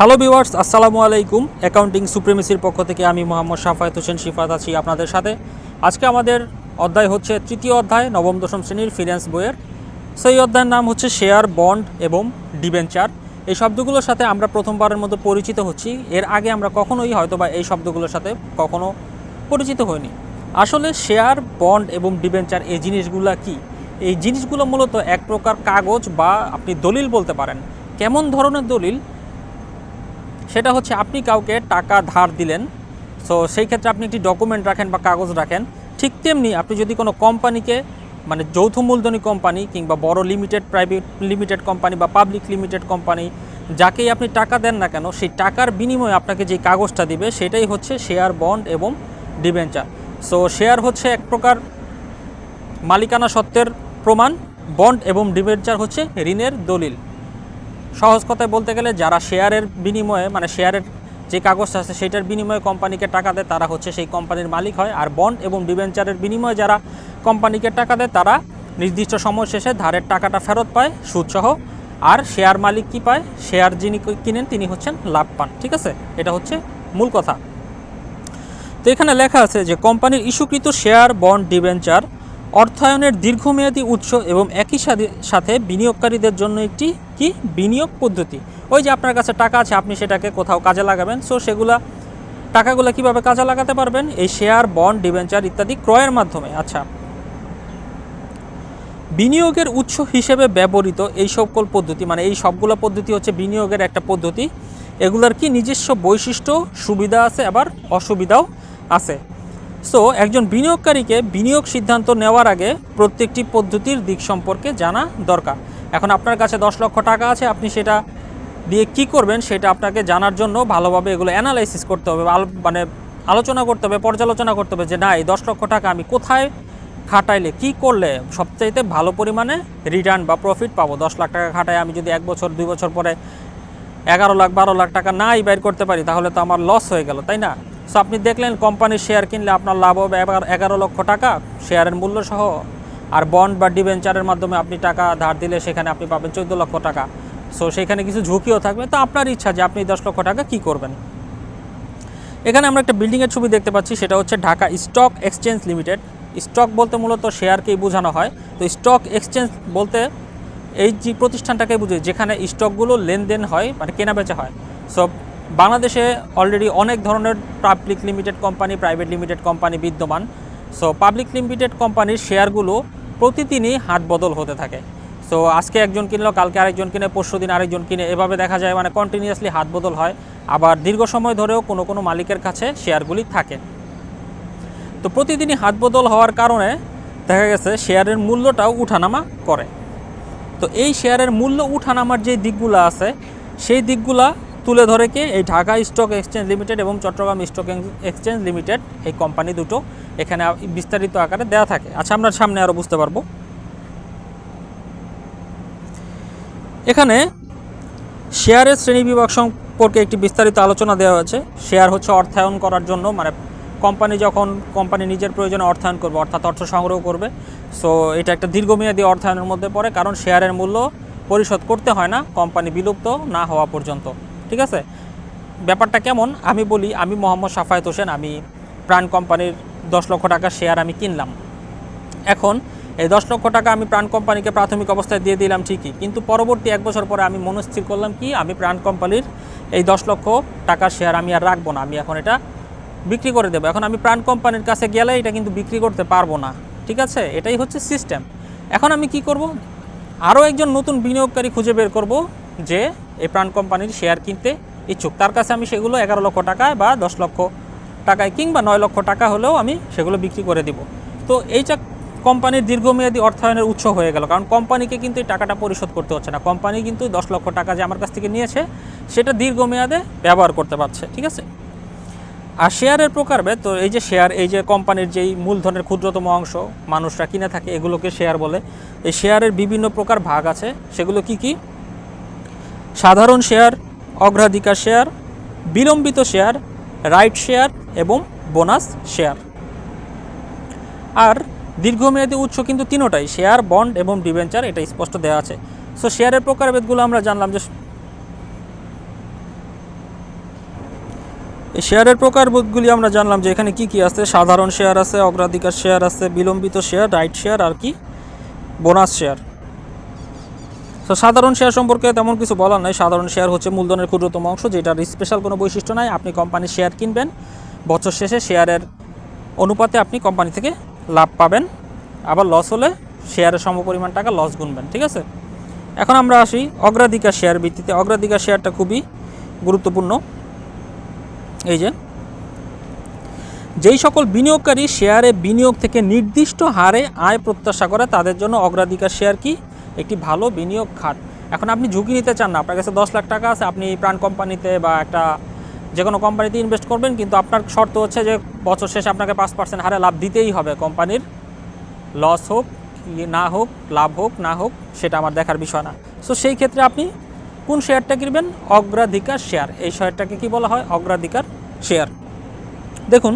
Hello viewers আসসালামু আলাইকুম accounting সুপ্রিমেসির পক্ষ থেকে আমি মোহাম্মদ সাফায়েত হোসেন শিফাত আছি আপনাদের সাথে। আজকে আমাদের অধ্যায় হচ্ছে তৃতীয় অধ্যায়, নবম, দশম শ্রেণির ফিন্যান্স বইয়ের। সেই অধ্যায়ের নাম হচ্ছে শেয়ার বন্ড এবং ডিবেঞ্চার এই শব্দগুলোর সাথে আমরা প্রথমবারের মতো পরিচিত হচ্ছি। এর আগে আমরা কখনোই হয়তো বা এই শব্দগুলোর সাথে কখনো পরিচিত হইনি। আসলে শেয়ার বন্ড এবং ডিবেঞ্চার এই জিনিসগুলো কি? এই জিনিসগুলো মূলত এক প্রকার কাগজ বা আপনি দলিল বলতে পারেন। কেমন ধরনের দলিল? সেটা হচ্ছে আপনি কাউকে টাকা ধার দিলেন সো সেই ক্ষেত্রে আপনি একটি ডকুমেন্ট রাখেন বা কাগজ রাখেন। ঠিক তেমনি আপনি যদি কোনো কোম্পানিকে মানে যৌথ মূলধনী কোম্পানি কিংবা বড় লিমিটেড প্রাইভেট লিমিটেড কোম্পানি বা পাবলিক লিমিটেড কোম্পানি যাকেই আপনি টাকা দেন না কেন, সেই টাকার বিনিময়ে আপনাকে যে কাগজটা দিবে, সেটাই হচ্ছে শেয়ার বন্ড এবং ডিবেঞ্চার সো শেয়ার হচ্ছে এক প্রকার মালিকানা সত্ত্বের প্রমাণ বন্ড এবং ডিবেঞ্চার হচ্ছে ঋণের দলিল। সহজ কথায় বলতে গেলে যারা শেয়ারের বিনিময়ে মানে শেয়ারের যে কাগজটা আছে সেটার বিনিময়ে কোম্পানিকে টাকা দেয়, তারা হচ্ছে সেই কোম্পানির মালিক হয়। আর বন্ড এবং ডিবেঞ্চারের বিনিময়ে যারা কোম্পানিকে টাকা দেয়, তারা নির্দিষ্ট সময় শেষে ধারের টাকাটা ফেরত পায়, সুদসহ। আর শেয়ার মালিক কি পায়? শেয়ার যিনি কিনেন, তিনি হচ্ছেন লাভ পান, ঠিক আছে? এটা হচ্ছে মূল কথা। তো এখানে লেখা আছে যে, কোম্পানির ইস্যুকৃত শেয়ার, বন্ড ডিবেঞ্চার অর্থায়নের দীর্ঘমেয়াদী উৎস এবং একই সাথে- বিনিয়োগকারীদের জন্য একটি কি? বিনিয়োগ পদ্ধতি। ওই যে আপনার কাছে টাকা আছে, আপনি সেটাকে কোথাও কাজে লাগাবেন। সো সেগুলা, টাকাগুলো কীভাবে কাজে লাগাতে পারবেন? এই শেয়ার বন্ড ডিবেঞ্চার ইত্যাদি ক্রয়ের মাধ্যমে। আচ্ছা। বিনিয়োগের উৎস হিসেবে ব্যবহৃত এই সকল পদ্ধতি মানে এই সবগুলো পদ্ধতি হচ্ছে বিনিয়োগের একটা পদ্ধতি। এগুলার কি নিজস্ব বৈশিষ্ট্য, সুবিধা আছে আবার অসুবিধাও আছে। সো একজন বিনিয়োগকারীকে বিনিয়োগ সিদ্ধান্ত নেওয়ার আগে প্রত্যেকটি পদ্ধতির দিক সম্পর্কে জানা দরকার। এখন আপনার কাছে দশ লক্ষ টাকা আছে, আপনি সেটা দিয়ে কি করবেন সেটা আপনাকে জানার জন্য ভালোভাবে এগুলো অ্যানালাইসিস করতে হবে মানে আলোচনা করতে হবে, পর্যালোচনা করতে হবে যে, না, এই দশ লক্ষ টাকা আমি কোথায় খাটাইলে, কি করলে সবচাইতে ভালো পরিমাণে রিটার্ন বা প্রফিট পাবো? দশ লাখ টাকা খাটায় আমি যদি এক বছর, দুই বছর পরে এগারো লাখ, বারো লাখ টাকা নাই বাইর করতে পারি, তাহলে তো আমার লস হয়ে গেল, তাই না? সো আপনি দেখলেন কোম্পানির শেয়ার কিনলে আপনার লাভ হবে এগারো লক্ষ টাকা শেয়ারের মূল্য সহ। আর বন্ড বা ডিবেঞ্চারের মাধ্যমে আপনি টাকা ধার দিলে সেখানে আপনি পাবেন চোদ্দ লক্ষ টাকা। সো সেখানে কিছু ঝুঁকিও থাকবে, তো আপনার ইচ্ছা যে আপনি দশ লক্ষ টাকা কি করবেন। এখানে আমরা একটা বিল্ডিংয়ের ছবি দেখতে পাচ্ছি, সেটা হচ্ছে Dhaka stock exchange limited stock বলতে মূলত শেয়ারকেই বোঝানো হয়। তো স্টক এক্সচেঞ্জ বলতে এই যে প্রতিষ্ঠানটাকে বুঝে, যেখানে স্টকগুলো লেনদেন হয় মানে কেনা বেচা হয়। সো বাংলাদেশে অলরেডি অনেক ধরনের public limited company private limited company বিদ্যমান। সো পাবলিক লিমিটেড কোম্পানির শেয়ারগুলো প্রতিদিনই হাত বদল হতে থাকে। সো আজকে একজন কিনলো, কালকে আরেকজন কিনে, পরশু দিন আরেকজন কিনে, এভাবে দেখা যায় মানে কন্টিনিউয়াসলি হাত বদল হয়। আবার দীর্ঘ সময় ধরেও কোনো কোনো মালিকের কাছে শেয়ারগুলি থাকে। তো প্রতিদিনই হাত বদল হওয়ার কারণে দেখা গেছে শেয়ারের মূল্যটাও উঠানামা করে। তো এই শেয়ারের মূল্য উঠানামার যে দিকগুলো আছে, সেই দিকগুলা তুলে ধরে কে এই ঢাকা স্টক এক্সচেঞ্জ লিমিটেড এবং চট্টগ্রাম স্টক এক্সচেঞ্জ লিমিটেড এই কোম্পানি দুটো এখানে বিস্তারিত আকারে দেওয়া থাকে। আচ্ছা আমরা সামনে আরও বুঝতে পারব। এখানে শেয়ারের শ্রেণি বিভাগ সম্পর্কে একটি বিস্তারিত আলোচনা দেওয়া হয়েছে। শেয়ার হচ্ছে অর্থায়ন করার জন্য মানে কোম্পানি যখন কোম্পানি নিজের প্রয়োজনে অর্থায়ন করবে, অর্থাৎ অর্থ সংগ্রহ করবে সো এটা একটা দীর্ঘমেয়াদী অর্থায়নের মধ্যে পড়ে, কারণ শেয়ারের মূল্য পরিশোধ করতে হয় না কোম্পানি বিলুপ্ত না হওয়া পর্যন্ত, ঠিক আছে? ব্যাপারটা কেমন? আমি বলি, আমি মোহাম্মদ সাফায়েত হোসেন, আমি প্রাণ কোম্পানির দশ লক্ষ টাকা শেয়ার আমি কিনলাম। এখন এই দশ লক্ষ টাকা আমি প্রাণ কোম্পানিকে প্রাথমিক অবস্থায় দিয়ে দিলাম ঠিকই, কিন্তু পরবর্তী এক বছর পরে আমি মনস্থির করলাম কি, আমি প্রাণ কোম্পানির এই দশ লক্ষ টাকার শেয়ার আমি আর রাখব না, আমি এখন এটা বিক্রি করে দেবো। এখন আমি প্রাণ কোম্পানির কাছে গেলে এটা কিন্তু বিক্রি করতে পারব না। ঠিক আছে? এটাই হচ্ছে সিস্টেম এখন আমি কি করব? আরও একজন নতুন বিনিয়োগকারী খুঁজে বের করব যে এই প্রাণ কোম্পানির শেয়ার কিনতে ইচ্ছুক। তার কাছে আমি সেগুলো এগারো লক্ষ টাকায় বা দশ লক্ষ টাকায় কিংবা নয় লক্ষ টাকা হলেও আমি সেগুলো বিক্রি করে দিব। তো এইটা কোম্পানির দীর্ঘমেয়াদী অর্থায়নের উৎস হয়ে গেল। কারণ কোম্পানিকে কিন্তু এই টাকাটা পরিশোধ করতে হচ্ছে না। কোম্পানি কিন্তু দশ লক্ষ টাকা যে আমার কাছ থেকে নিয়েছে, সেটা দীর্ঘমেয়াদে ব্যবহার করতে পারছে। ঠিক আছে? আর শেয়ারের প্রকারভেদ, তো এই যে শেয়ার, এই যে কোম্পানির যেই মূলধনের ক্ষুদ্রতম অংশ মানুষরা কিনে থাকে, এগুলোকে শেয়ার বলে। এই শেয়ারের বিভিন্ন প্রকার ভাগ আছে, সেগুলো কি কি? সাধারণ শেয়ার, অগ্রাধিকার শেয়ার, বিলম্বিত শেয়ার, রাইট শেয়ার এবং বোনাস শেয়ার। আর দীর্ঘমেয়াদী উৎস কিন্তু তিনোটাই, শেয়ার, বন্ড এবং ডিবেঞ্চার এটা স্পষ্ট দেওয়া আছে। সো শেয়ারের প্রকারভেদগুলো আমরা জানলাম যে এই শেয়ারের প্রকারগুলি আমরা জানলাম যে এখানে কি কি আছে? সাধারণ শেয়ার আছে, অগ্রাধিকার শেয়ার আছে, বিলম্বিত শেয়ার, রাইট শেয়ার আর কি? Bonus share. তো সাধারণ শেয়ার সম্পর্কে তেমন কিছু বলার নাই। সাধারণ শেয়ার হচ্ছে মূলধনের ক্ষুদ্রতম অংশ, যেটার স্পেশাল কোনো বৈশিষ্ট্য নাই। আপনি কোম্পানির শেয়ার কিনবেন, বছর শেষে শেয়ারের অনুপাতে আপনি কোম্পানি থেকে লাভ পাবেন। আবার লস হলে শেয়ারের সমপরিমাণ টাকা লস গুনবেন, ঠিক আছে? এখন আমরা আসি অগ্রাধিকার শেয়ার ভিত্তিতে। অগ্রাধিকার শেয়ারটা খুবই গুরুত্বপূর্ণ। এই যে, যেই সকল বিনিয়োগকারী শেয়ারে বিনিয়োগ থেকে নির্দিষ্ট হারে আয় প্রত্যাশা করে, তাদের জন্য অগ্রাধিকার শেয়ার কি? একটি ভালো বিনিয়োগ খাত। এখন আপনি ঝুঁকি নিতে চান না, আপনার কাছে দশ লাখ টাকা আছে, আপনি প্রাণ কোম্পানিতে বা একটা যে কোনো কোম্পানিতে ইনভেস্ট করবেন, কিন্তু আপনার শর্ত হচ্ছে যে বছর শেষে আপনাকে পাঁচ পার্সেন্ট হারে লাভ দিতেই হবে। কোম্পানির লস হোক না হোক, লাভ হোক, না হোক, সেটা আমার দেখার বিষয় না। সো সেই ক্ষেত্রে আপনি কোন শেয়ারটা কিনবেন? অগ্রাধিকার শেয়ার। এই শেয়ারটাকে কি বলা হয়? অগ্রাধিকার শেয়ার। দেখুন,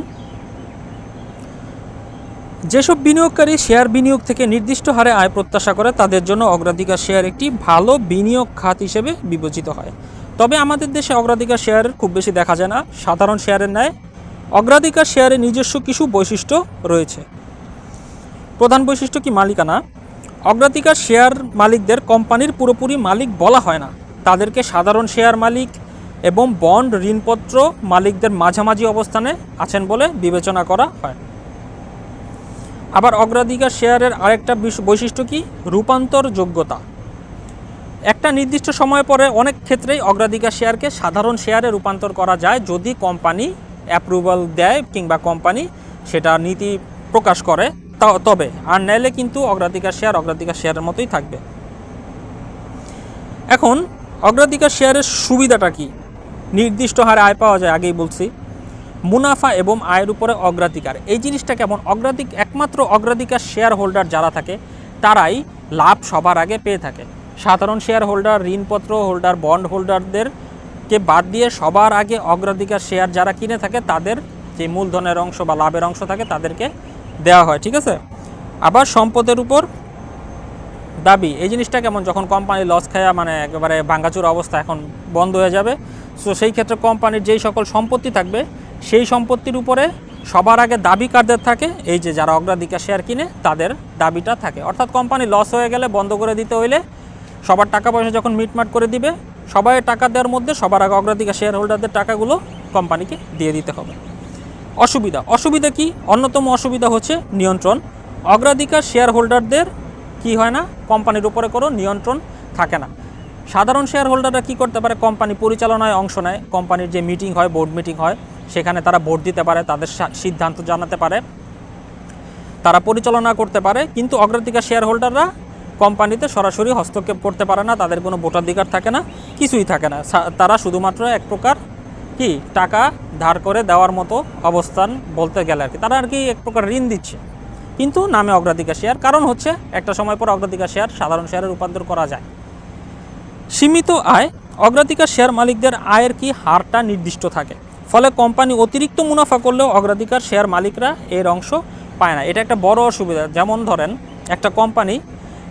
যেসব বিনিয়োগকারী শেয়ার বিনিয়োগ থেকে নির্দিষ্ট হারে আয় প্রত্যাশা করে, তাদের জন্য অগ্রাধিকার শেয়ার একটি ভালো বিনিয়োগ খাত হিসেবে বিবেচিত হয়। তবে আমাদের দেশে অগ্রাধিকার শেয়ার খুব বেশি দেখা যায় না। সাধারণ শেয়ারের ন্যায় অগ্রাধিকার শেয়ারের নিজস্ব কিছু বৈশিষ্ট্য রয়েছে। প্রধান বৈশিষ্ট্য কি? মালিকানা। অগ্রাধিকার শেয়ার মালিকদের কোম্পানির পুরোপুরি মালিক বলা হয় না। তাদেরকে সাধারণ শেয়ার মালিক এবং বন্ড ঋণপত্র মালিকদের মাঝামাঝি অবস্থানে আছেন বলে বিবেচনা করা হয়। আবার অগ্রাধিকার শেয়ারের আরেকটা বিশ- বৈশিষ্ট্য কি? রূপান্তর যোগ্যতা একটা নির্দিষ্ট সময় পরে অনেক ক্ষেত্রেই অগ্রাধিকার শেয়ারকে সাধারণ শেয়ারে রূপান্তর করা যায় যদি কোম্পানি অ্যাপ্রুভাল দেয় কিংবা কোম্পানি সেটা নীতি প্রকাশ করে। তবে, আর নাইলে কিন্তু অগ্রাধিকার শেয়ার অগ্রাধিকার শেয়ারের মতোই থাকবে। এখন অগ্রাধিকার শেয়ারের সুবিধাটা কি? নির্দিষ্ট হারে আয় পাওয়া যায়, আগেই বলছি। মুনাফা এবং আয়ের উপরে অগ্রাধিকার, এই জিনিসটা কেমন? অগ্রাধিক, একমাত্র অগ্রাধিকার শেয়ার হোল্ডার যারা থাকে, তারাই লাভ সবার আগে পেয়ে থাকে। সাধারণ শেয়ার হোল্ডার, ঋণপত্র হোল্ডার, বন্ড হোল্ডারদেরকে বাদ দিয়ে সবার আগে অগ্রাধিকার শেয়ার যারা কিনে থাকে, তাদের যে মূলধনের অংশ বা লাভের অংশ থাকে, তাদেরকে দেওয়া হয়, ঠিক আছে? আবার সম্পদের উপর দাবি। এই জিনিসটা কেমন? যখন কোম্পানি লস খায়া মানে একেবারে ভাঙ্গাচুর অবস্থা এখন বন্ধ হয়ে যাবে। সো সেই ক্ষেত্রে কোম্পানির যেই সকল সম্পত্তি থাকবে, সেই সম্পত্তির উপরে সবার আগে দাবি কারদের থাকে। এই যে যারা অগ্রাধিকার শেয়ার কিনে, তাদের দাবিটা থাকে। অর্থাৎ কোম্পানি লস হয়ে গেলে বন্ধ করে দিতে হইলে সবার টাকা পয়সা যখন মিটমাট করে দিবে, সবাই টাকা দেওয়ার মধ্যে সবার আগে অগ্রাধিকার শেয়ার হোল্ডারদের টাকাগুলো কোম্পানিকে দিয়ে দিতে হবে। অসুবিধা। অসুবিধা কি? অন্যতম অসুবিধা হচ্ছে নিয়ন্ত্রণ। অগ্রাধিকার শেয়ার হোল্ডারদের কি হয় না? কোম্পানির উপরে কোনো নিয়ন্ত্রণ থাকে না। সাধারণ শেয়ার হোল্ডাররা কী করতে পারে? কোম্পানি পরিচালনায় অংশ নেয়। কোম্পানির যে মিটিং হয় বোর্ড মিটিং হয়, সেখানে তারা ভোট দিতে পারে, তাদের সিদ্ধান্ত জানাতে পারে। তারা পরিচালনা করতে পারে, কিন্তু অগ্রাধিকার শেয়ার হোল্ডাররা কোম্পানিতে সরাসরি হস্তক্ষেপ করতে পারে না, তাদের কোনো ভোটাধিকার থাকে না, কিছুই থাকে না। তারা শুধুমাত্র এক প্রকার কি? টাকা ধার করে দেওয়ার মতো অবস্থান বলতে গেলে আর কি। তারা আর কি এক প্রকার ঋণ দিচ্ছে। কিন্তু নামে অগ্রাধিকার শেয়ার। কারণ হচ্ছে, একটা সময় পর অগ্রাধিকার শেয়ার সাধারণ শেয়ারে রূপান্তর করা যায়। সীমিত আয়, অগ্রাধিকার শেয়ার মালিকদের আয়ের কি হারটা নির্দিষ্ট থাকে? ফলে কোম্পানি অতিরিক্ত মুনাফা করলেও অগ্রাধিকার শেয়ার মালিকরা এর অংশ পায় না। এটা একটা বড় অসুবিধা। যেমন ধরেন, একটা কোম্পানি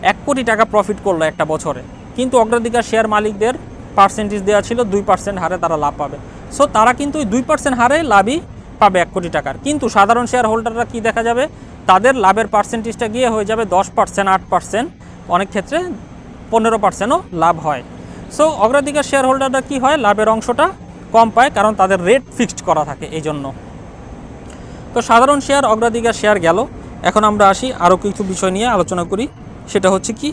এক কোটি টাকা প্রফিট করল একটা বছরে। কিন্তু অগ্রাধিকার শেয়ার মালিকদের পার্সেন্টেজ দেওয়া ছিল দুই পার্সেন্ট হারে তারা লাভ পাবে। সো তারা কিন্তু ওই দুই পার্সেন্ট হারে লাভই পাবে এক কোটি টাকার। কিন্তু সাধারণ শেয়ার হোল্ডাররা কী দেখা যাবে? তাদের লাভের পার্সেন্টেজটা গিয়ে হয়ে যাবে দশ পার্সেন্ট আট পার্সেন্ট অনেক ক্ষেত্রে পনেরো পার্সেন্টও লাভ হয়। সো অগ্রাধিকার শেয়ার হোল্ডাররা কী হয়? লাভের অংশটা কম পায় কারণ তাদের রেট ফিক্সড করা থাকে এই জন্য তো সাধারণ শেয়ার অগ্রাধিকার শেয়ার গেল। এখন আমরা আসি আরও কিছু বিষয় নিয়ে আলোচনা করি। সেটা হচ্ছে কি?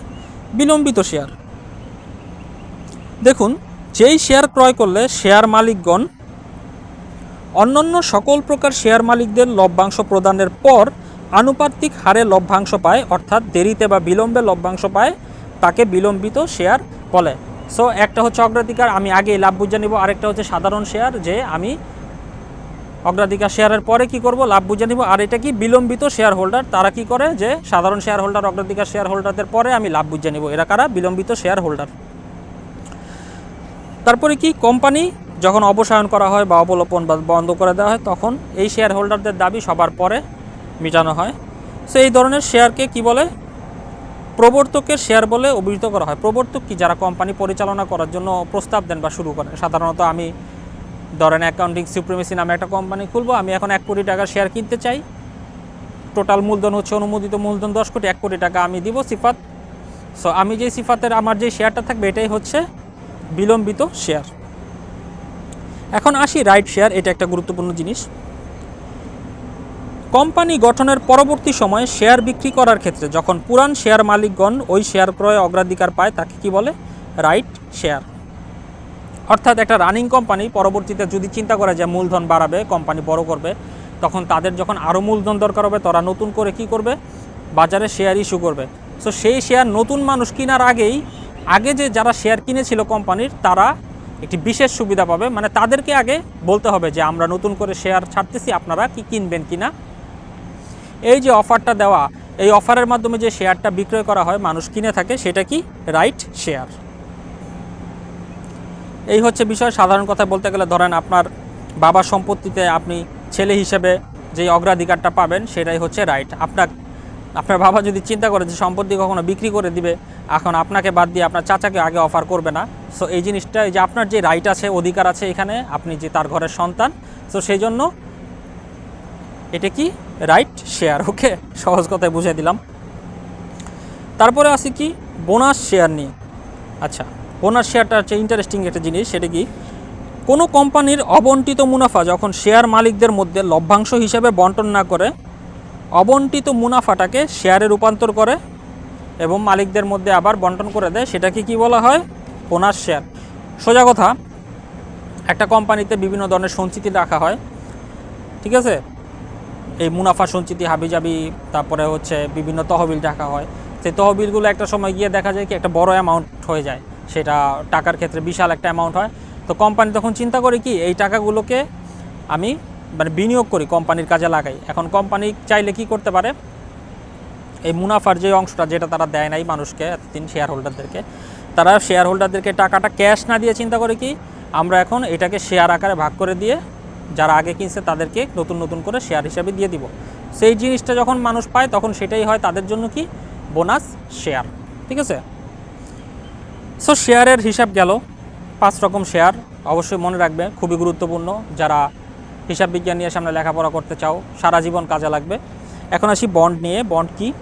বিলম্বিত শেয়ার দেখুন, যেই শেয়ার ক্রয় করলে শেয়ার মালিকগণ অন্যান্য সকল প্রকার শেয়ার মালিকদের লভ্যাংশ প্রদানের পর আনুপাতিক হারে লভ্যাংশ পায়, অর্থাৎ দেরিতে বা বিলম্বে লভ্যাংশ পায়, তাকে বিলম্বিত শেয়ার বলে। সো একটা হচ্ছে অগ্রাধিকার, আমি আগে লাভ বুঝে নিব। আরেকটা হচ্ছে সাধারণ শেয়ার, যে আমি অগ্রাধিকার শেয়ারের পরে কি করব, লাভ বুঝে নিব। আর এটা কি বিলম্বিত শেয়ার হোল্ডার তারা কি করে? যে সাধারণ শেয়ার হোল্ডার অগ্রাধিকার শেয়ার হোল্ডারদের পরে আমি লাভ বুঝে নিব। এরা কারা? বিলম্বিত শেয়ার হোল্ডার তারপরে কি? কোম্পানি যখন অবসায়ন করা হয় বা অবলোপন বা বন্ধ করে দেওয়া হয়, তখন এই শেয়ার হোল্ডারদের দাবি সবার পরে মেটানো হয়। সো এই ধরনের শেয়ারকে কি বলে? প্রবর্তকের শেয়ার বলে অভিহিত করা হয়। প্রবর্তক কি যারা কোম্পানি পরিচালনা করার জন্য প্রস্তাব দেন বা শুরু করেন? সাধারণত আমি ধরেন অ্যাকাউন্টিং সুপ্রিমেসি নামে একটা কোম্পানি খুলবো, আমি এখন এক কোটি টাকা শেয়ার কিনতে চাই। টোটাল মূলধন হচ্ছে অনুমোদিত মূলধন দশ কোটি, এক কোটি টাকা আমি দিব সিফাত। সো আমি যে সিফাতের, আমার যে শেয়ারটা থাকবে, এটাই হচ্ছে বিলম্বিত শেয়ার। এখন আসি রাইট শেয়ার, এটা একটা গুরুত্বপূর্ণ জিনিস। কোম্পানি গঠনের পরবর্তী সময়ে শেয়ার বিক্রি করার ক্ষেত্রে যখন পুরান শেয়ার মালিকগণ ওই শেয়ার ক্রয়ে অগ্রাধিকার পায়, তাকে কি বলে? Right share. অর্থাৎ একটা রানিং কোম্পানি পরবর্তীতে যদি চিন্তা করে যে মূলধন বাড়াবে, কোম্পানি বড় করবে, তখন তাদের যখন আরও মূলধন দরকার হবে, তারা নতুন করে কি করবে? বাজারে শেয়ার ইস্যু করবে। সো সেই শেয়ার নতুন মানুষ কেনার আগেই, আগে যে যারা শেয়ার কিনেছিল কোম্পানির, তারা একটি বিশেষ সুবিধা পাবে। মানে তাদেরকে আগে বলতে হবে যে, আমরা নতুন করে শেয়ার ছাড়তেছি, আপনারা কি কিনবেন কিনা এই যে অফারটা দেওয়া, এই অফারের মাধ্যমে যে শেয়ারটা বিক্রয় করা হয়, মানুষ কিনে থাকে, সেটা কি? Right share. এই হচ্ছে বিষয়। সাধারণ কথা বলতে গেলে ধরেন আপনার বাবার সম্পত্তিতে আপনি ছেলে হিসেবে যে অগ্রাধিকারটা পাবেন, সেটাই হচ্ছে রাইট। আপনার আপনার বাবা যদি চিন্তা করে যে সম্পত্তি কখনো বিক্রি করে দিবে, এখন আপনাকে বাদ দিয়ে আপনার চাচাকে আগে অফার করবে না। সো এই জিনিসটা যে আপনার যে রাইট আছে, অধিকার আছে এখানে, আপনি যে তার ঘরের সন্তান সো সেই জন্য এটা কি? রাইট শেয়ার ওকে সহজ কথায় বুঝিয়ে দিলাম। তারপরে আসি কি? বোনাস শেয়ার নিয়ে। আচ্ছা বোনাস শেয়ারটা হচ্ছে ইন্টারেস্টিং একটা জিনিস, সেটা কি? কোনো কোম্পানির অবন্টিত মুনাফা যখন শেয়ার মালিকদের মধ্যে লভ্যাংশ হিসেবে বন্টন না করে, অবন্টিত মুনাফাটাকে শেয়ারে রূপান্তর করে এবং মালিকদের মধ্যে আবার বন্টন করে দেয়, সেটাকে কি বলা হয়? বোনাস শেয়ার সোজা কথা, একটা কোম্পানিতে বিভিন্ন ধরনের সঞ্চিতি রাখা হয়, ঠিক আছে? এই মুনাফা সঞ্চিতি হাবিজাবি, তারপরে হচ্ছে বিভিন্ন তহবিল রাখা হয়। সেই তহবিলগুলো একটা সময় গিয়ে দেখা যায় কি একটা বড় অ্যামাউন্ট হয়ে যায়। সেটা টাকার ক্ষেত্রে বিশাল একটা অ্যামাউন্ট হয়। তো কোম্পানি তখন চিন্তা করে কি, এই টাকাগুলোকে আমি মানে বিনিয়োগ করি কোম্পানির কাজে লাগাই। এখন কোম্পানি চাইলে কি করতে পারে? এই মুনাফার যে অংশটা যেটা তারা দেয় নাই মানুষকে, এতদিন শেয়ার হোল্ডারদেরকে তারা শেয়ার হোল্ডারদেরকে টাকাটা ক্যাশ না দিয়ে চিন্তা করে কি, আমরা এখন এটাকে শেয়ার আকারে ভাগ করে দিয়ে যারা আগে কিনছে তাদেরকে নতুন নতুন করে শেয়ার হিসাবে দিয়ে দিব। সেই জিনিসটা যখন মানুষ পায়, তখন সেটাই হয় তাদের জন্য কি? Bonus share. ঠিক আছে? সো শেয়ারের হিসাব গেল। পাঁচ রকম শেয়ার। অবশ্যই মনে রাখবে, খুবই গুরুত্বপূর্ণ। যারা হিসাব বিজ্ঞান নিয়ে সামনে লেখাপড়া করতে চাও, সারা জীবন কাজে লাগবে। এখন আসি বন্ড নিয়ে। বন্ড কি?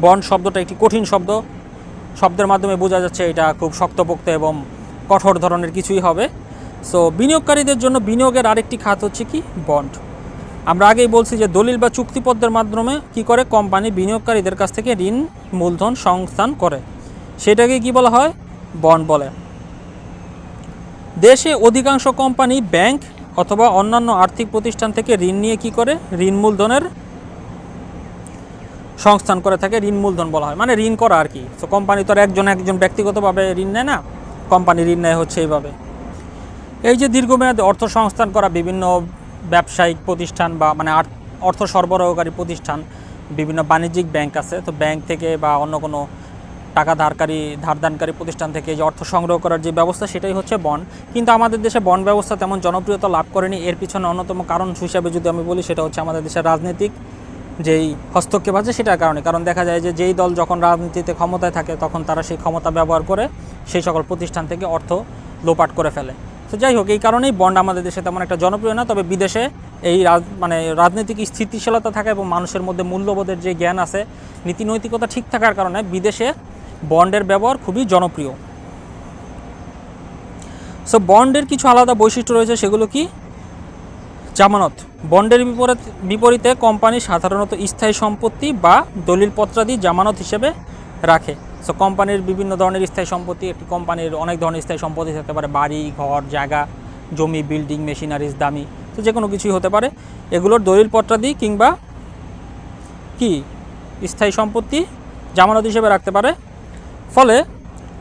বন্ড শব্দটা একটি কঠিন শব্দ। শব্দের মাধ্যমে বোঝা যাচ্ছে এটা খুব শক্তপোক্ত এবং কঠোর ধরনের কিছুই হবে। সো বিনিয়োগকারীদের জন্য বিনিয়োগের আরেকটি খাত হচ্ছে কি? বন্ড আমরা আগেই বলছি যে দলিল বা চুক্তিপত্রের মাধ্যমে কি করে কোম্পানি বিনিয়োগকারীদের কাছ থেকে ঋণ, মূলধন সংস্থান করে। সেটাকে কি বলা হয়? বন্ড বলে। দেশে অধিকাংশ কোম্পানি ব্যাংক অথবা অন্যান্য আর্থিক প্রতিষ্ঠান থেকে ঋণ নিয়ে কি করে? ঋণ মূলধনের সংস্থান করে থাকে, ঋণ মূলধন বলা হয়। মানে ঋণ করা আর কি। তো কোম্পানি তো আর একজন একজন ব্যক্তিগতভাবে ঋণ নেয় না। কোম্পানি ঋণ নেয় হচ্ছে এইভাবে। এই যে দীর্ঘমেয়াদে অর্থ সংস্থান করা বিভিন্ন ব্যবসায়িক প্রতিষ্ঠান বা মানে অর্থ সরবরাহকারী প্রতিষ্ঠান, বিভিন্ন বাণিজ্যিক ব্যাংক আছে, তো ব্যাংক থেকে বা অন্য কোনো টাকা ধারকারী, ধারদানকারী প্রতিষ্ঠান থেকে যে অর্থ সংগ্রহ করার যে ব্যবস্থা, সেটাই হচ্ছে বন্ড কিন্তু আমাদের দেশে বন্ড ব্যবস্থা তেমন জনপ্রিয়তা লাভ করেনি। এর পিছনে অন্যতম কারণ হিসাবে যদি আমি বলি, সেটা হচ্ছে আমাদের দেশের রাজনৈতিক যেই হস্তক্ষেপ আছে, সেটার কারণে। কারণ দেখা যায় যে যেই দল যখন রাজনীতিতে ক্ষমতায় থাকে, তখন তারা সেই ক্ষমতা ব্যবহার করে সেই সকল প্রতিষ্ঠান থেকে অর্থ লোপাট করে ফেলে। তো যাই হোক, এই কারণেই বন্ড আমাদের দেশে তেমন একটা জনপ্রিয় না, তবে বিদেশে এই মানে রাজনৈতিক স্থিতিশীলতা থাকে এবং মানুষের মধ্যে মূল্যবোধের যে জ্ঞান আছে, নীতি নৈতিকতা ঠিক থাকার কারণে বিদেশে বন্ডের ব্যবহার খুবই জনপ্রিয়। সো বন্ডের কিছু আলাদা বৈশিষ্ট্য রয়েছে, সেগুলো কি? জামানত। বন্ডের বিপরীত, বিপরীতে কোম্পানি সাধারণত স্থায়ী সম্পত্তি বা দলিলপত্রাদি জামানত হিসেবে রাখে। সো কোম্পানির বিভিন্ন ধরনের স্থায়ী সম্পত্তি, একটি কোম্পানির অনেক ধরনের স্থায়ী সম্পত্তি থাকতে পারে। বাড়ি, ঘর, জায়গা, জমি বিল্ডিং মেশিনারিজ দামি, তো যে কোনো কিছুই হতে পারে। এগুলোর দলিলপত্রাদি কিংবা কি? স্থায়ী সম্পত্তি জামানত হিসেবে রাখতে পারে। ফলে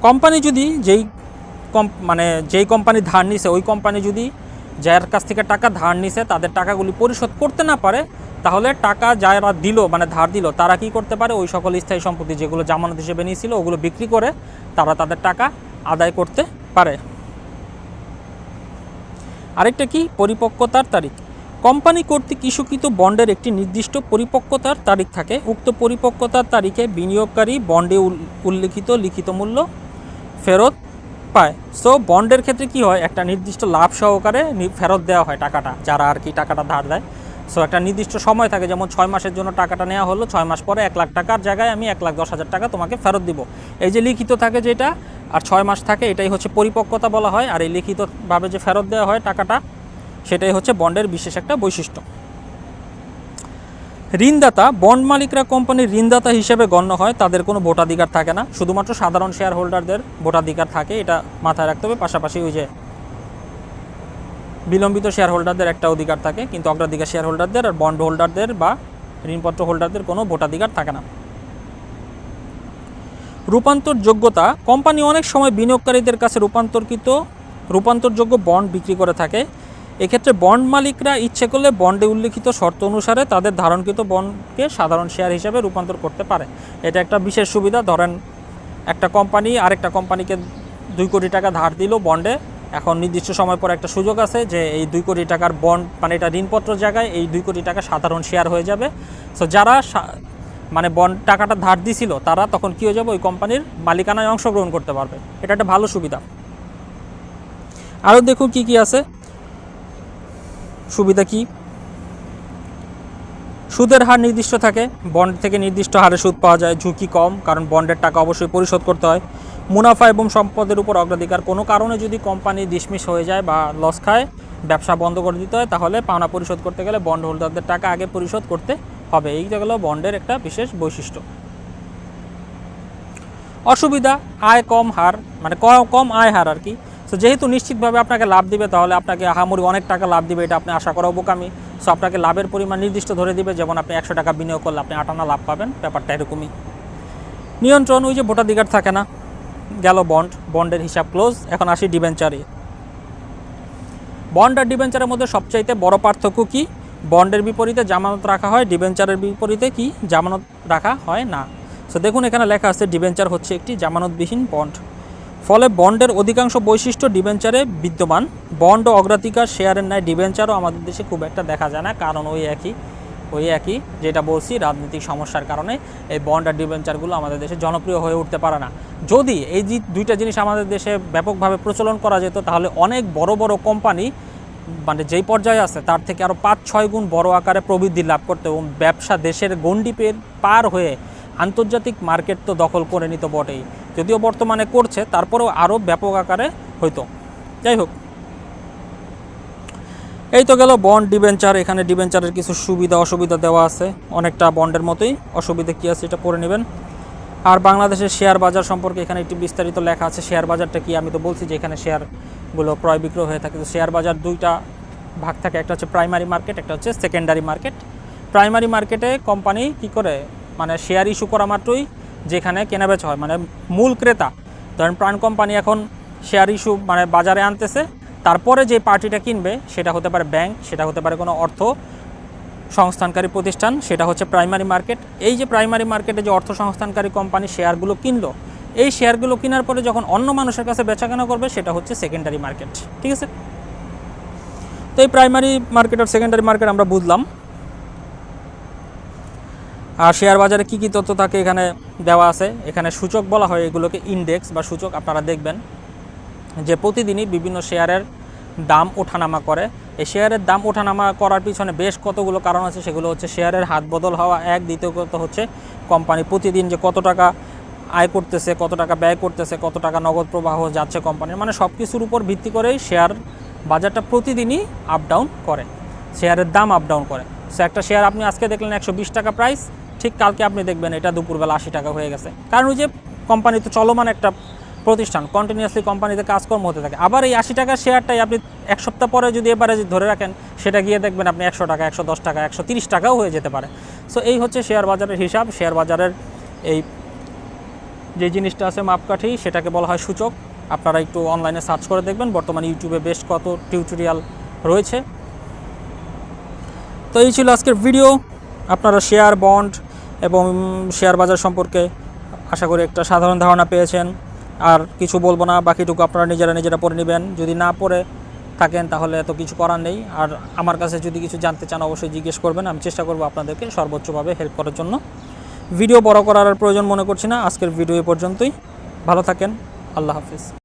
কোম্পানি যদি যেই কম মানে যেই কোম্পানি ধার নিছে, ওই কোম্পানি যদি যার কাছ থেকে টাকা ধার নিছে, তাদের টাকাগুলি পরিশোধ করতে না পারে তাহলে টাকা যারা দিল মানে ধার দিল, তারা কি করতে পারে? ওই সকল স্থায়ী সম্পত্তি যেগুলো জামানত হিসেবে নিয়েছিল, ওগুলো বিক্রি করে তারা তাদের টাকা আদায় করতে পারে। আরেকটা কি? পরিপক্কতার তারিখ। কোম্পানি কর্তৃক ইস্যুকৃত বন্ডের একটি নির্দিষ্ট পরিপক্কতার তারিখ থাকে। উক্ত পরিপক্কতার তারিখে বিনিয়োগকারী বন্ডে উল্লিখিত লিখিত মূল্য ফেরত পায়। সো, বন্ডের ক্ষেত্রে কি হয়? একটা নির্দিষ্ট লাভ সহকারে ফেরত দেওয়া হয় টাকাটা, যারা আর কি টাকাটা ধার দেয়। সো একটা নির্দিষ্ট সময় থাকে, যেমন ছয় মাসের জন্য টাকাটা নেওয়া হলো, ছয় মাস পরে এক লাখ টাকার জায়গায় আমি এক লাখ দশ হাজার টাকা তোমাকে ফেরত দিব। এই যে লিখিত থাকে যেটা আর ছয় মাস থাকে, এটাই হচ্ছে পরিপক্কতা বলা হয়, আর এই লিখিতভাবে যে ফেরত দেওয়া হয় টাকাটা, সেটাই হচ্ছে বন্ডের বিশেষ একটা বৈশিষ্ট্য। ঋণদাতা, বন্ড মালিকরা কোম্পানির ঋণদাতা হিসেবে গণ্য হয়, তাদের কোনো ভোটাধিকার থাকে না। শুধুমাত্র সাধারণ শেয়ার হোল্ডারদের ভোটাধিকার থাকে, এটা মাথায় রাখতে হবে। পাশাপাশি ওই যে বিলম্বিত শেয়ার হোল্ডারদের একটা অধিকার থাকে, কিন্তু অগ্রাধিকার শেয়ার হোল্ডারদের আর বন্ড হোল্ডারদের বা ঋণপত্র হোল্ডারদের কোনো ভোটাধিকার থাকে না। রূপান্তর যোগ্যতা কোম্পানি অনেক সময় বিনিয়োগকারীদের কাছে রূপান্তরকৃত, রূপান্তরযোগ্য বন্ড বিক্রি করে থাকে। এক্ষেত্রে বন্ড মালিকরা ইচ্ছে করলে বন্ডে উল্লিখিত শর্ত অনুসারে তাদের ধারণকৃত বন্ডকে সাধারণ শেয়ার হিসেবে রূপান্তর করতে পারে। এটা একটা বিশেষ সুবিধা। ধরেন, একটা কোম্পানি আরেকটা কোম্পানিকে দুই কোটি টাকা ধার দিল বন্ডে এখন নির্দিষ্ট সময় পর একটা সুযোগ আছে যে এই দুই কোটি টাকার বন্ড মানে এটা ঋণপত্র জায়গায় এই দুই কোটি টাকা সাধারণ শেয়ার হয়ে যাবে। সো যারা মানে বন্ড টাকাটা ধার দিছিল, তারা তখন কী হয়ে যাবে? ওই কোম্পানির মালিকানায় অংশগ্রহণ করতে পারবে। এটা একটা ভালো সুবিধা। আরও দেখুন কি কি আছে। সুবিধা কি? সুদের হার নির্দিষ্ট থাকে। বন্ড থেকে নির্দিষ্ট হারে সুদ পাওয়া যায়। ঝুঁকি কম, কারণ বন্ডের টাকা অবশ্যই পরিশোধ করতে হয়। মুনাফা এবং সম্পদের উপর অগ্রাধিকার। কোনো কারণে যদি কোম্পানি ডিসমিস হয়ে যায় বা লস খায়, ব্যবসা বন্ধ করে দিতে হয়, তাহলে পাওনা পরিশোধ করতে গেলে বন্ড হোল্ডারদের টাকা আগে পরিশোধ করতে হবে। এই গেল বন্ডের একটা বিশেষ বৈশিষ্ট্য। অসুবিধা, আয় কম হার মানে কম আয় হার আর কি। তো যেহেতু নিশ্চিতভাবে আপনাকে লাভ দিবে, তাহলে আপনাকে আহামরি অনেক টাকা লাভ দিবে, এটা আপনি আশা করা বোকামি সো আপনাকে লাভের পরিমাণ নির্দিষ্ট ধরে দিবে, যেমন আপনি একশো টাকা বিনিয়োগ করলে আপনি আটানা লাভ পাবেন, ব্যাপারটা এরকমই। নিয়ন্ত্রণ, ওই যে ভোটাধিকার থাকে না। গেল বন্ড, বন্ডের হিসাব ক্লোজ। এখন আসি ডিবেঞ্চারে। বন্ড আর ডিবেঞ্চারের মধ্যে সবচাইতে বড় পার্থক্য কি? বন্ডের বিপরীতে জামানত রাখা হয়, ডিবেঞ্চারের বিপরীতে কি জামানত রাখা হয় না? সো দেখুন এখানে লেখা আছে, ডিবেঞ্চার হচ্ছে একটি জামানতবিহীন বন্ড। ফলে বন্ডের অধিকাংশ বৈশিষ্ট্য ডিবেঞ্চারে বিদ্যমান। বন্ড ও অগ্রাধিকার, শেয়ারের ন্যায় ডিবেঞ্চারও আমাদের দেশে খুব একটা দেখা যায় না, কারণ ওই একই। ওই একই যেটা বলছি, রাজনৈতিক সমস্যার কারণে এই বন্ড আর ডিভেঞ্চারগুলো আমাদের দেশে জনপ্রিয় হয়ে উঠতে পারে না। যদি এই যে দুইটা জিনিস আমাদের দেশে ব্যাপকভাবে প্রচলন করা যেত, তাহলে অনেক বড় বড় কোম্পানি মানে যেই পর্যায়ে আছে, তার থেকে আরও পাঁচ, ছয় গুণ বড় আকারে প্রবৃদ্ধি লাভ করতে এবং ব্যবসা দেশের গণ্ডি পের পার হয়ে আন্তর্জাতিক মার্কেট তো দখল করে নিত বটেই। যদিও বর্তমানে করছে, তারপরেও আরও ব্যাপক আকারে হইতো। যাই হোক এই তো গেল বন্ড ডিবেঞ্চার। এখানে ডিবেঞ্চারের কিছু সুবিধা, অসুবিধা দেওয়া আছে। অনেকটা বন্ডের মতোই। অসুবিধা কী আছে এটা পড়ে নেবেন। আর বাংলাদেশের শেয়ার বাজার সম্পর্কে এখানে একটি বিস্তারিত লেখা আছে। শেয়ার বাজারটা কি আমি তো বলছি যে এখানে শেয়ারগুলো ক্রয় বিক্রয় হয়ে থাকে। তো শেয়ার বাজার দুইটা ভাগ থাকে। একটা হচ্ছে প্রাইমারি মার্কেট একটা হচ্ছে সেকেন্ডারি মার্কেট প্রাইমারি মার্কেটে কোম্পানি কি করে? মানে শেয়ার ইস্যু করা মাত্রই যেখানে কেনাবেচা হয়। মানে মূল ক্রেতা, ধরেন প্রাণ কোম্পানি এখন শেয়ার ইস্যু মানে বাজারে আনতেছে। তারপরে যে পার্টিটা কিনবে, সেটা হতে পারে ব্যাংক, সেটা হতে পারে কোনো অর্থ সংস্থানকারী প্রতিষ্ঠান, সেটা হচ্ছে প্রাইমারি মার্কেট। এই যে প্রাইমারি মার্কেটে যে অর্থ সংস্থানকারী কোম্পানি শেয়ারগুলো কিনলো, এই শেয়ারগুলো কেনার পরে যখন অন্য মানুষের কাছে বেচাকেনা করবে, সেটা হচ্ছে সেকেন্ডারি মার্কেট, ঠিক আছে? তো এই প্রাইমারি মার্কেট আর সেকেন্ডারি মার্কেট আমরা বুঝলাম। আর শেয়ার বাজারে কী কী তথ্য থাকে এখানে দেওয়া আছে? এখানে সূচক বলা হয় এগুলোকে ইন্ডেক্স বা সূচক, আপনারা দেখবেন। যে প্রতিদিনই বিভিন্ন শেয়ারের দাম ওঠানামা করে। এই শেয়ারের দাম ওঠানামা করার পিছনে বেশ কতগুলো কারণ আছে। সেগুলো হচ্ছে শেয়ারের হাত বদল হওয়া, এক। দ্বিতীয় কথা হচ্ছে কোম্পানি প্রতিদিন যে কত টাকা আয় করতেছে, কত টাকা ব্যয় করতেছে, কত টাকা নগদ প্রবাহ যাচ্ছে কোম্পানির মানে সব কিছুর উপর ভিত্তি করেই শেয়ার বাজারটা প্রতিদিনই আপ ডাউন করে, শেয়ারের দাম আপ ডাউন করে। সো একটা শেয়ার আপনি আজকে দেখলেন একশো বিশ টাকা প্রাইস ঠিক কালকে আপনি দেখবেন এটা দুপুরবেলা আশি টাকা হয়ে গেছে। কারণ ওই যে কোম্পানি তো চলমান একটা প্রতিষ্ঠান কন্টিনিউয়াসলি কোম্পানিতে কাজকর্ম হতে থাকে। আবার এই আশি টাকার শেয়ারটাই আপনি এক সপ্তাহ পরে যদি এবারে যদি ধরে রাখেন, সেটা গিয়ে দেখবেন আপনি একশো টাকা, একশো দশ টাকা, একশো তিরিশ টাকাও হয়ে যেতে পারে। সো এই হচ্ছে শেয়ার বাজারের হিসাব। শেয়ার বাজারের এই যে জিনিসটা আছে মাপকাঠি, সেটাকে বলা হয় সূচক। আপনারা একটু অনলাইনে সার্চ করে দেখবেন। বর্তমানে ইউটিউবে বেশ কত টিউটোরিয়াল রয়েছে। তো এই ছিল আজকের ভিডিও আপনারা শেয়ার বন্ড এবং শেয়ার বাজার সম্পর্কে আশা করি একটা সাধারণ ধারণা পেয়েছেন। আর কিছু বলব না, বাকিটুকু আপনারা নিজেরা নিজেরা পড়ে নেবেন। যদি না পড়ে থাকেন, তাহলে এত কিছু করার নেই। আর আমার কাছে যদি কিছু জানতে চান, অবশ্যই জিজ্ঞেস করবেন। আমি চেষ্টা করব আপনাদেরকে সর্বোচ্চভাবে হেল্প করার জন্য। ভিডিও বড় করার প্রয়োজন মনে করছি না। আজকের ভিডিও এ পর্যন্তই। ভালো থাকেন। আল্লাহ হাফিজ।